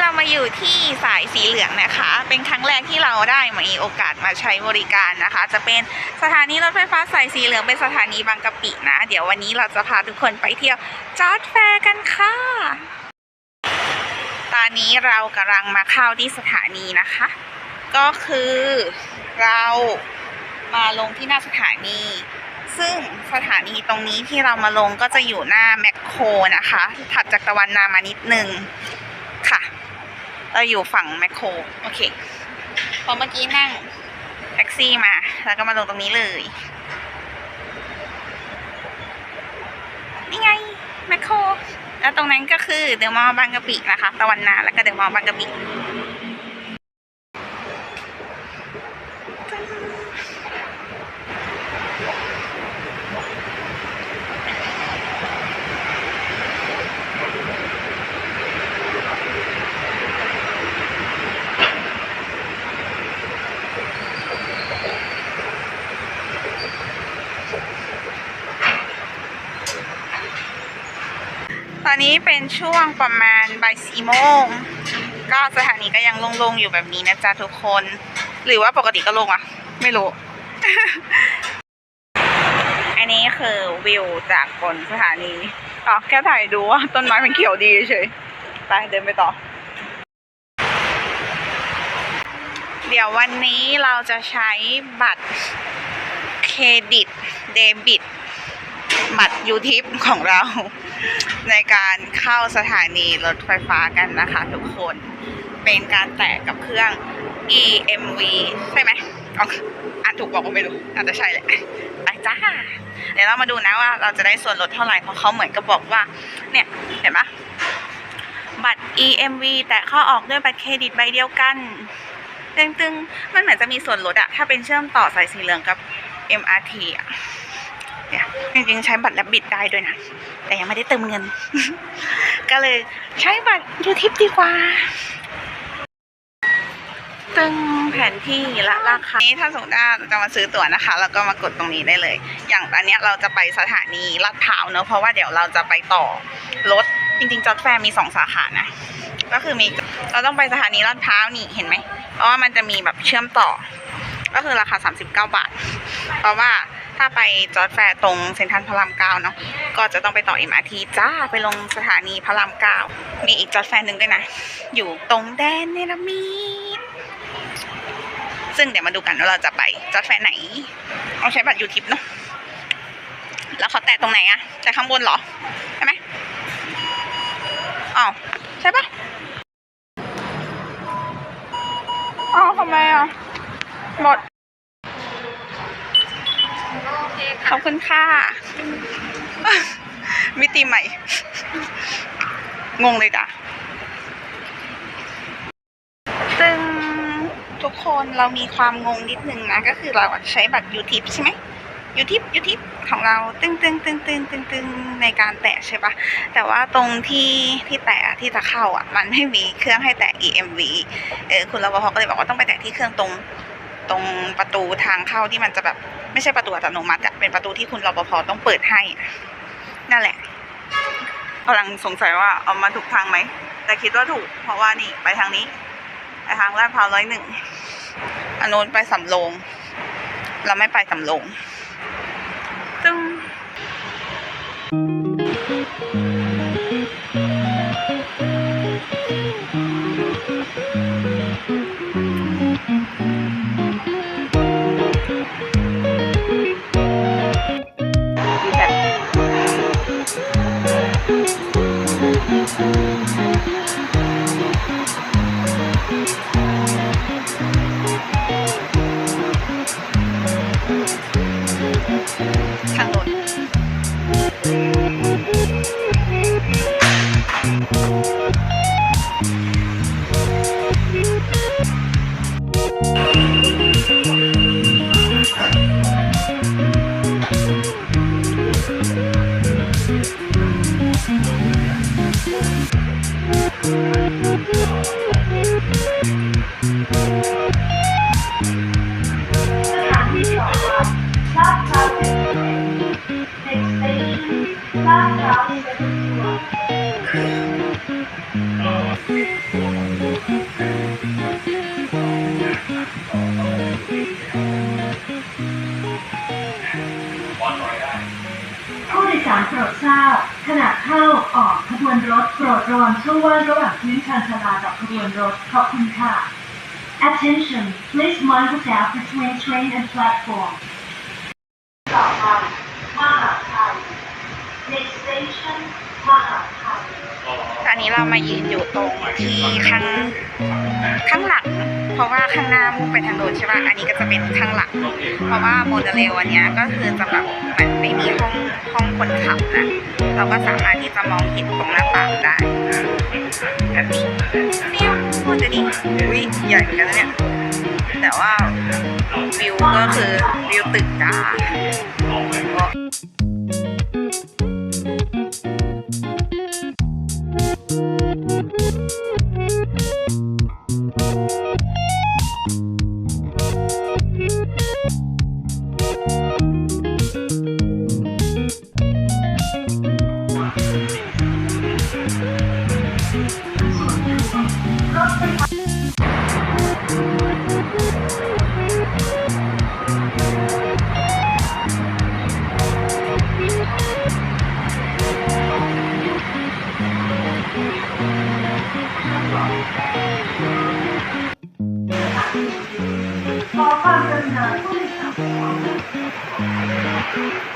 เรามาอยู่ที่สายสีเหลืองนะคะ เป็นครั้งแรกที่เราได้มีโอกาสมาใช้บริการนะคะ จะเป็นสถานีรถไฟฟ้าสายสีเหลืองเป็นสถานีบางกะปินะ เดี๋ยววันนี้เราจะพาทุกคนไปเที่ยวจอร์ดแฟร์กันค่ะ ตอนนี้เรากำลังมาเข้าที่สถานีนะคะ ก็คือเรามาลงที่หน้าสถานีซึ่งสถานีตรงนี้ที่เรามาลงก็จะอยู่หน้าแมคโครนะคะ ถัดจากตะวันนามานิดนึง เราอยู่ฝั่งแมคโครโอเค พอเมื่อกี้นั่งแท็กซี่มา แล้วก็มาลงตรงนี้เลย นี่ไงแมคโครแล้วตรงนั้นก็คือเดอะมอลล์บางกะปินะคะ ตะวันนาแล้วก็เดอะมอลล์บางกะปิ เป็นช่วงประมาณบ่ายสี่โมงก็สถานีก็ยังโล่งๆอยู่แบบนี้นะจ๊ะทุกคน หรือว่าปกติก็โล่งอะไม่รู้ อันนี้คือวิวจากบนสถานีอ๋อแค่ถ่ายดูว่าต้นไม้มันเขียวดีเฉยไปเดินไปต่อ เดี๋ยววันนี้เราจะใช้บัตรเครดิต เดบิต บัตรยูทิปของเรา ในการเข้าสถานีรถไฟฟ้ากันนะคะทุกคน เป็นการแตะกับเครื่อง EMV ใช่ไหมอ๋ออ่านถูกบอกว่าไม่รู้อาจจะใช่แหละไปจ้า เดี๋ยวเรามาดูนะว่าเราจะได้ส่วนลดเท่าไหร่เพราะเขาเหมือนกับบอกว่า เนี่ย เห็นปะบัตร EMV แต่ข้าออกด้วยบัตรเครดิตใบเดียวกัน ตึงๆ มันเหมือนจะมีส่วนลดอะถ้าเป็นเชื่อมต่อสายสีเหลืองกับ MRT อะ เนี่ยจริงๆใช้บัตรและบิดได้ด้วยนะ แต่ยังไม่ได้เติมเงิน ก็เลยใช้บัตรยูทิปดีกว่า ตึงแผนที่และราคา นี้ถ้าสมมติว่าจะมาซื้อตั๋วนะคะ แล้วก็มากดตรงนี้ได้เลย อย่างตอนเนี้ยเราจะไปสถานีลาดพร้าวเนอะเพราะว่าเดี๋ยวเราจะไปต่อรถจริงๆจอดแฟร์มีสองสาขานะ ก็คือมีเราต้องไปสถานีลาดพร้าวนี่เห็นไหม เพราะว่ามันจะมีแบบเชื่อมต่อ ก็คือราคา 39 บาท เพราะว่า ถ้าไปจอดแฟร์ตรงเซ็นทรัลพระรามเก้าเนาะก็จะต้องไปต่อ MRT จ้าไปลงสถานีพระรามเก้ามีอีกจอดแฟร์หนึ่งด้วยนะ อยู่ตรงแดนเนลมีดซึ่งเดี๋ยวมาดูกันว่าเราจะไปจอดแฟร์ไหนเอาใช้บัตรยูทิปเนาะแล้วเขาแตะตรงไหนอะแต่ข้างบนเหรอใช่ไหมอ้าวใช่ปะอ้าวทำไมอะหมด ขอบคุณค่ะ มิติใหม่ งงเลยจ้ะซึ่งทุกคนเรามีความงงนิดนึงนะ ก็คือเราใช้บัตรยูทิปใช่ไหมยูทิปยูทิปของเราตึงตึงตึงตึงตึงตึงในการแตะใช่ปะแต่ว่าตรงที่ที่แตะที่จะเข้าอะ มันไม่มีเครื่องให้แตะ EMV เออคุณรปภก็เลยบอกว่าต้องไปแตะที่เครื่องตรงตรงประตูทางเข้าที่มันจะแบบ ไม่ใช่ประตูอัตโนมัติอะเป็นประตูที่คุณรปภต้องเปิดให้ นั่นแหละกำลังสงสัยว่าเอามาถูกทางไหม แต่คิดว่าถูก เพราะว่านี่ไปทางนี้ ไปทางลาดพร้าวร้อยหนึ่งอันโน้นไปสำโรง เราไม่ไปสำโรงจึง สารโปรดทราบขณะเข้าออกขบวนรถโปรดรอนช่องว่างระหว่างพื้นชานชาลากับขบวนรถขอบคุณค่ะ Attention please mind the gap between train and platform ต่อไปมหาไทย next station มหา นนี้เรามายืนอยู่ตรงที่ข้างข้างหลัง เพราะว่าข้างหน้ามุ่งไปทางโน้นใช่ป่ะ อันนี้ก็จะเป็นข้างหลัง เพราะว่าโมเดลเลอันนี้ก็คือจะแบบมือนไม่มีห้องห้องคนขับนะ เราก็สามารถที่จะมองเห็นตรงหน้าต่างได้แบบนี้เนี่ยโมเดลนี้อุ้ยใหญ่เหมือนกันนะเนี่ย แต่ว่าวิวก็คือวิวตึกจ้า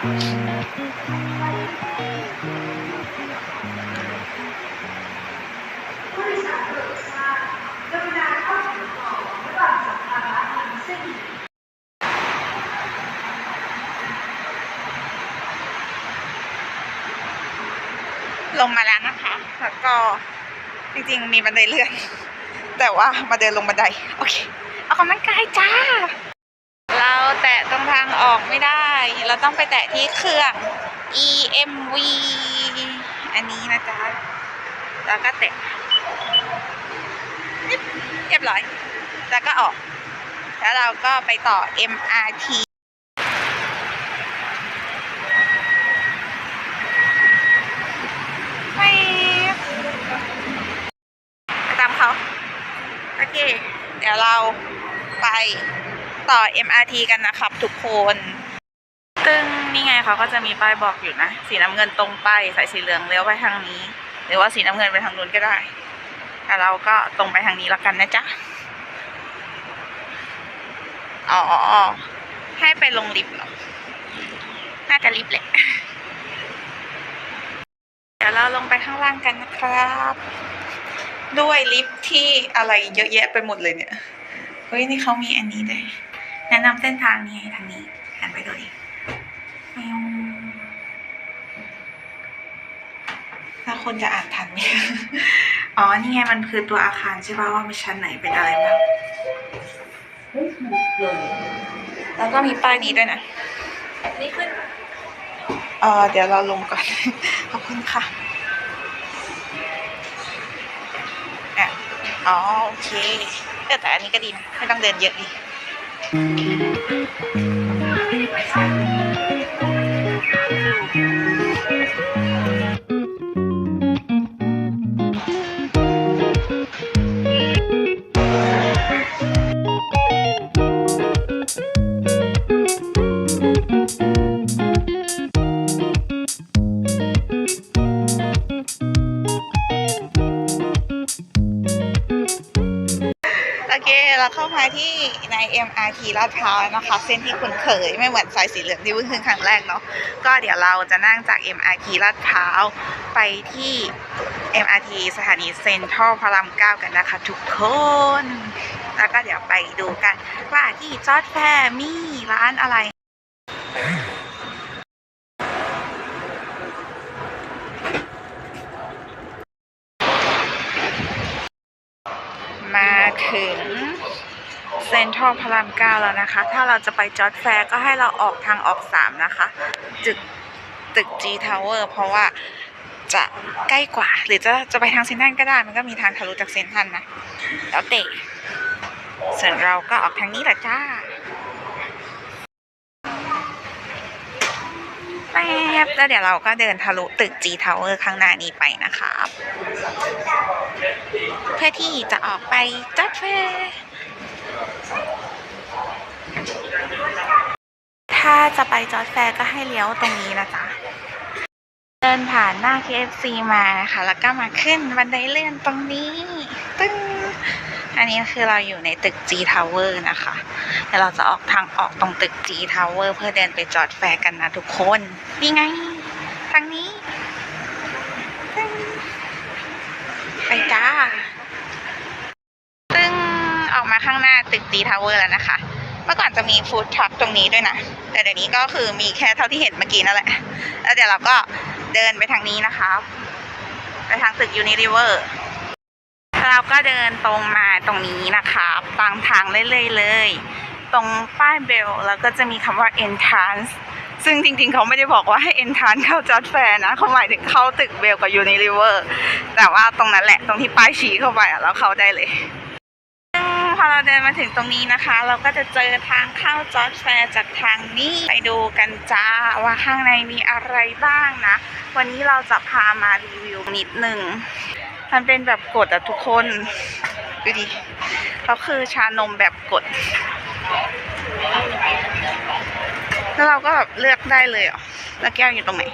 ลงมาแล้วนะคะ แล้วก็จริงๆ มีบันไดเลื่อน แต่ว่ามาเดินลงบันได โอเค เอากำลังกายจ้าเราแตะตรงทางออกไม่ได้ เราต้องไปแตะที่เครื่อง EMV อันนี้นะจ๊ะ แล้วก็แตะเรียบร้อย แล้วก็ออก แล้วเราก็ไปต่อ MRT ไปไปตามเขา โอเค เดี๋ยวเราไปต่อ MRT กันนะครับทุกคน ตึงนี่ไงเขาก็จะมีป้ายบอกอยู่นะ สีน้ำเงินตรงไปสายสีเหลืองเลี้ยวไปทางนี้ หรือว่าสีน้ำเงินไปทางนู้นก็ได้ แต่เราก็ตรงไปทางนี้แล้วกันนะจ๊ะ อ๋อ ให้ไปลงลิฟต์เหรอ น่าจะลิฟต์แหละ เดี๋ยวเราลงไปข้างล่างกันนะครับ ด้วยลิฟต์ที่อะไรเยอะแยะไปหมดเลยเนี่ย เฮ้ย นี่เขามีอันนี้ด้วย แนะนำเส้นทางนี้ทางนี้หันไปดูดิ ถ้าคนจะอ่านทันไหมอ๋อ นี่ไงมันคือตัวอาคารใช่ป่ะว่ามีชั้นไหนเป็นอะไรบ้าง แล้วก็มีป้ายนี้ด้วยนะ นี่ขึ้นเออเดี๋ยวเราลงก่อน ขอบคุณค่ะอะอ๋อ โอเคเออแต่อันนี้ก็ดีนะ ไม่ต้องเดินเยอะดี MRT ลาดพร้าวนะคะ เส้นที่คุ้นเคยไม่เหมือนสายสีเหลืองที่เพิ่งขึ้นครั้งแรกเนาะก็เดี๋ยวเราจะนั่งจาก MRT ลาดพร้าวไปที่ MRT สถานีเซ็นทรัลพระรามเก้ากันนะคะ ทุกคน แล้วก็เดี๋ยวไปดูกันว่าที่จอดแฟมีร้านอะไรมาถึง ซ็นทรัลพระรามเก้าแล้วนะคะ ถ้าเราจะไปจอร์ดแฟร์ก็ให้เราออกทางออกสามนะคะตึกตึก G Tower เพราะว่าจะใกล้กว่า หรือจะจะไปทางเซนทรันก็ได้ มันก็มีทางทะลุจากเซนทรันนะ แล้วเตะส่วนเราก็ออกทางนี้แหละจ้าแป๊บแล้วเดี๋ยวเราก็เดินทะลุตึก G Tower ข้างหน้านี้ไปนะครับ เพื่อที่จะออกไปจัดแฟร์ ถ้าจะไปจอร์ดแฟร์ก็ให้เลี้ยวตรงนี้นะจ๊ะ เดินผ่านหน้า KFC มานะคะ แล้วก็มาขึ้นบันไดเลื่อนตรงนี้ ตึ้ง อันนี้คือเราอยู่ในตึก G Tower นะคะ เดี๋ยวเราจะออกทางออกตรงตึก G Tower เพื่อเดินไปจอดแฟร์กันนะทุกคน นี่ไง ทางนี้ตึ้งไปจ้า ตึ้ง ออกมาข้างหน้าตึก G Tower แล้วนะคะ เมื่อก่อนจะมีฟู้ดทรัคตรงนี้ด้วยนะ แต่เดี๋ยวนี้ก็คือมีแค่เท่าที่เห็นเมื่อกี้นั่นแหละ แล้วเดี๋ยวเราก็เดินไปทางนี้นะคะ ไปทางตึก Unilever เราก็เดินตรงมาตรงนี้นะคะตามทางเรื่อยๆเลย ตรงป้ายเบลแล้วก็จะมีคำว่า entrance ซึ่งจริงๆ เขาไม่ได้บอกว่าให้ entrance เข้าจอดแฟร์นะ เขาหมายถึงเข้าตึกเบลกับ Unilever แต่ว่าตรงนั้นแหละตรงที่ป้ายชี้เข้าไปอะเราเข้าได้เลย พอเราเดินมาถึงตรงนี้นะคะ เราก็จะเจอทางเข้าจอร์จแฟร์จากทางนี้ไปดูกันจ้าว่าข้างในมีอะไรบ้างนะ วันนี้เราจะพามารีวิวนิดหนึ่งมันเป็นแบบกดอะทุกคนดูดิเขาคือชานมแบบกด แล้วเราก็แบบเลือกได้เลยเหรอแล้วแก้วอยู่ตรงไหน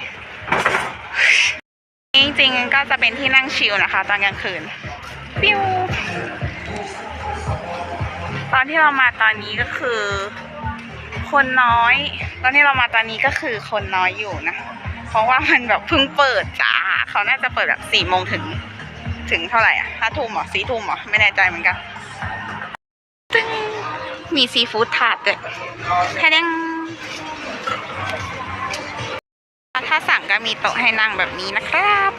จริงๆก็จะเป็นที่นั่งชิลนะคะ ตอนกลางคืนปิ้ว ตอนที่เรามาตอนนี้ก็คือ คนน้อย ตอนที่เรามาตอนนี้ก็คือคนน้อยอยู่นะ เพราะว่ามันแบบเพิ่งเปิดจ้าเขาน่าจะเปิดแบบสี่โมงถึง ถึงเท่าไหร่อะห้าทุ่มเหรอสี่ทุ่มเหรอไม่แน่ใจเหมือนกันตึ้งมีซีฟู้ดถาดด้วยแค่ยังถ้าสั่งก็มีโต๊ะให้นั่งแบบนี้นะครับ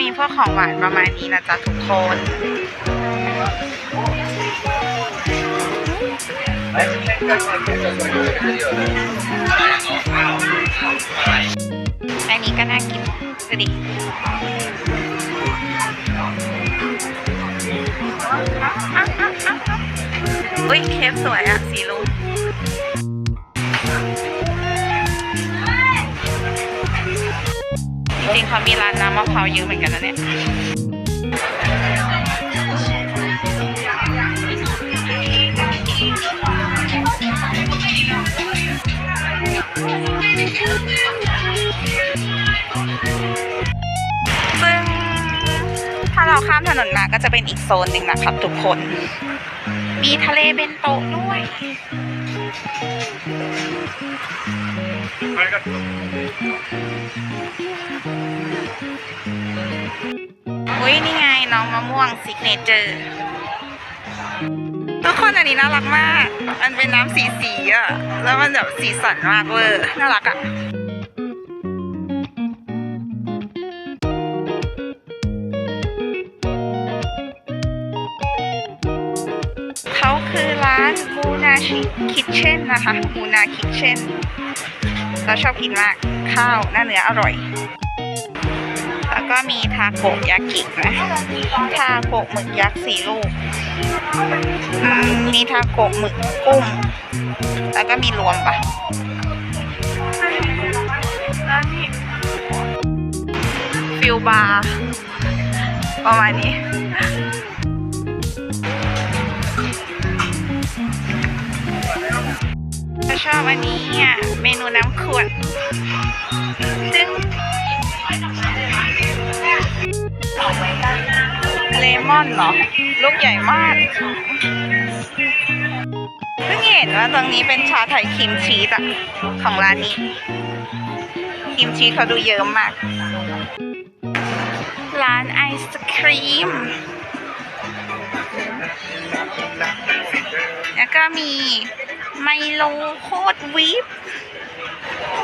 มีพวกของหวานประมาณนี้นะจ๊ะทุกคนอันนี้ก็น่ากินดูดิอุ้ยเคฟสวยอะสีลุง ริงๆเขามีร้านน้ำมะพร้าวเยอะเหมือนกันนะเนี่ยซึ่งถ้าเราข้ามถนนมาก็จะเป็นอีกโซนหนึ่งนะครับทุกคน มีทะเลเบนโตะด้วย อุ้ยนี่ไงน้องมะม่วงซิกเนเจอร์ทุกคนอันนี้น่ารักมาก มันเป็นน้ำสีสีๆอะแล้วมันแบบสีสันมากเวอร์ น่ารักอะเขาคือร้านมูนาชิคิทเช่นนะคะมูนาคิทเช่นเราชอบกินมาก ข้าวหน้าเนื้ออร่อย แล้วก็มีทาโกะยากินะทาโกะหมึกยักษ์สี่ลูก มีทาโกะหมึกกุ้ง แล้วก็มีรวมปะแล้วนี่ฟิลบาร์ประมาณนี้ชอบอันนี้อะ เมนูน้ำขวด เลมอนเหรอ ลูกใหญ่มาก เพิ่งเห็นว่าตรงนี้เป็นชาไทยครีมชีสอะของร้านนี้ ครีมชีสเขาดูเยอะมาก ร้านไอศครีม แล้วก็มีไมโลโคตรวิป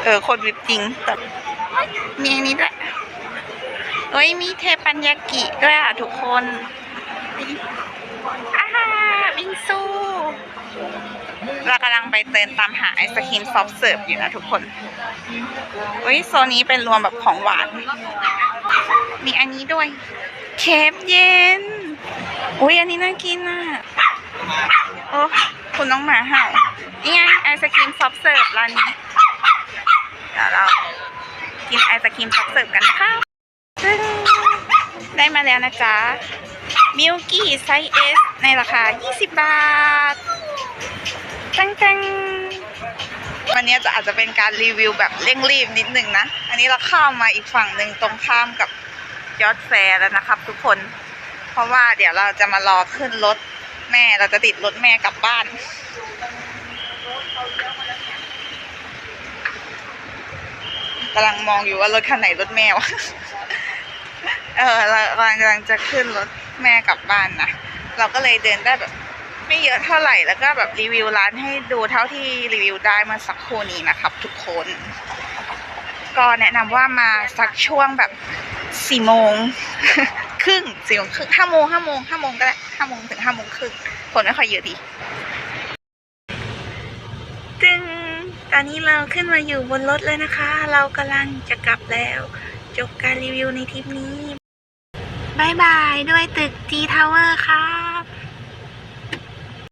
เออ โคตรวิปจริงแต่มีอันนี้ด้วย เฮ้ยมีเทปัญญากิด้วยอะทุกคนอาบิงซูเรากำลังไปเดินตามหาไอศครีมซอฟเสิร์ฟอยู่นะทุกคนเฮ้ยโซนนี้เป็นรวมแบบของหวาน มีอันนี้ด้วย เคฟเย็นอุ้ยอันนี้น่ากินอะ โอ้คุณน้องหมาเห่านี่ไงไอศครีมซอฟเสิร์ฟร้านนี้ เดี๋ยวเรากินไอศครีมซอฟเสิร์ฟกันนะคะ ได้มาแล้วนะจ๊ะมิลกี้ไซส์ S ในราคา 20 บาทตังตังวันนี้จะอาจจะเป็นการรีวิวแบบเร่งรีบนิดหนึ่งนะ อันนี้เราเข้ามาอีกฝั่งหนึ่งตรงข้ามกับยอดแฟร์แล้วนะครับ ทุกคน เพราะว่าเดี๋ยวเราจะมารอขึ้นรถแม่เราจะติดรถแม่กลับบ้านกำลังมองอยู่ว่ารถคันไหนรถแม่วะ เออเรากำลังกำลังจะขึ้นรถแม่กลับบ้านนะเราก็เลยเดินได้แบบ ไม่เยอะเท่าไหร่แล้วก็แบบรีวิวร้านให้ดูเท่าที่รีวิวได้เมื่อสักครู่นี้นะครับ ทุกคน ก็แนะนำว่ามาสักช่วงแบบสี่โมงครึ่งสี่โมงครึ่งห้าโมงห้าโมงห้าโมงก็ได้ห้าโมงถึงห้าโมงครึ่งคนไม่ค่อยเยอะดีตึงตอนนี้เราขึ้นมาอยู่บนรถเลยนะคะ เรากำลังจะกลับแล้ว จบการรีวิวในทริปนี้ บายบายด้วยตึกจีทาวเวอร์ค่ะ